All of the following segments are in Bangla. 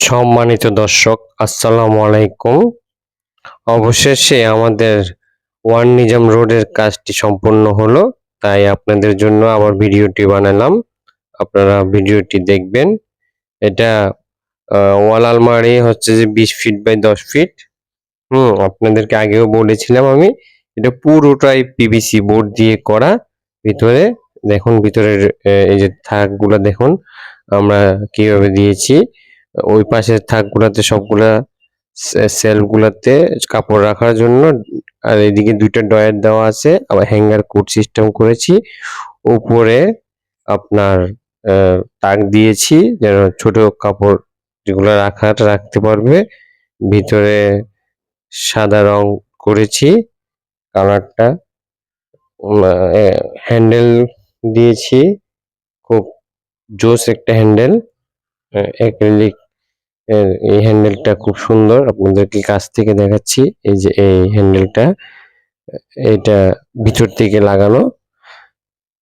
সম্মানিত দর্শক, আসসালামু আলাইকুম। অবশেষে আমাদের ওয়ান নিজাম রোডের কাজটি সম্পূর্ণ হলো, তাই আপনাদের জন্য আবার ভিডিওটি বানালাম। আপনারা ভিডিওটি দেখবেন। এটা ওয়াল আলমারি হচ্ছে যে বিশ ফিট বাই দশ ফিট। হুম, আপনাদেরকে আগেও বলেছিলাম আমি, এটা পুরোটাই পিভিসি বোর্ড দিয়ে করা। ভিতরে, দেখুন, ভিতরের এই যে থাকগুলো দেখুন, আমরা কীভাবে দিয়েছি। ওই পাশের থাকগুলাতে সবগুলা সেলফ গুলাতে কাপড় রাখার জন্য, আর এদিকে দুইটা ডয়ার দেওয়া আছে, আবার হ্যাঙ্গার কোট সিস্টেম করেছি। উপরে আপনার তাক দিয়েছি, যেন ছোট কাপড় যেগুলো রাখার রাখতে পারবে। ভিতরে সাদা রং করেছি, কালারটা। হ্যান্ডেল দিয়েছি, খুব জোস একটা হ্যান্ডেল অ্যাক্রিলিক এই হ্যান্ডেলটা খুব সুন্দর। আপনাদেরকে কাছ থেকে দেখাচ্ছি, এই যে এই হ্যান্ডেলটা এটা ভিতর থেকে লাগানো।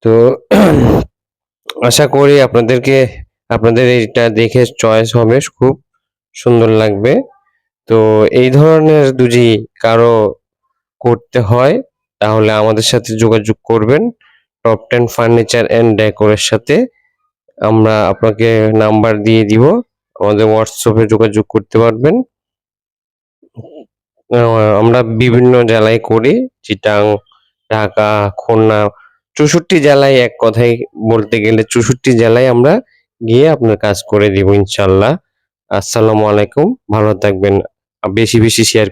তো আশা করি আপনাদেরকে, আপনাদের এটা দেখে চয়েস হবে, খুব সুন্দর লাগবে। তো এই ধরনের যদি কারও করতে হয়, তাহলে আমাদের সাথে যোগাযোগ করবেন। টপ টেন ফার্নিচার অ্যান্ড ডেকোরের সাথে আমরা আপনাকে নাম্বার দিয়ে দিব। আমাদের হোয়াটসঅ্যাপে যোগাযোগ করতে পারবেন। আমরা বিভিন্ন জেলায় করি, চিটাং, ঢাকা, খুলনা, চৌষট্টি জেলায় এক কথায় বলতে গেলে চৌষট্টি জেলায় আমরা গিয়ে আপনার কাজ করে দিব ইনশাল্লাহ। আসসালামু আলাইকুম, ভালো থাকবেন বেশি বেশি শেয়ার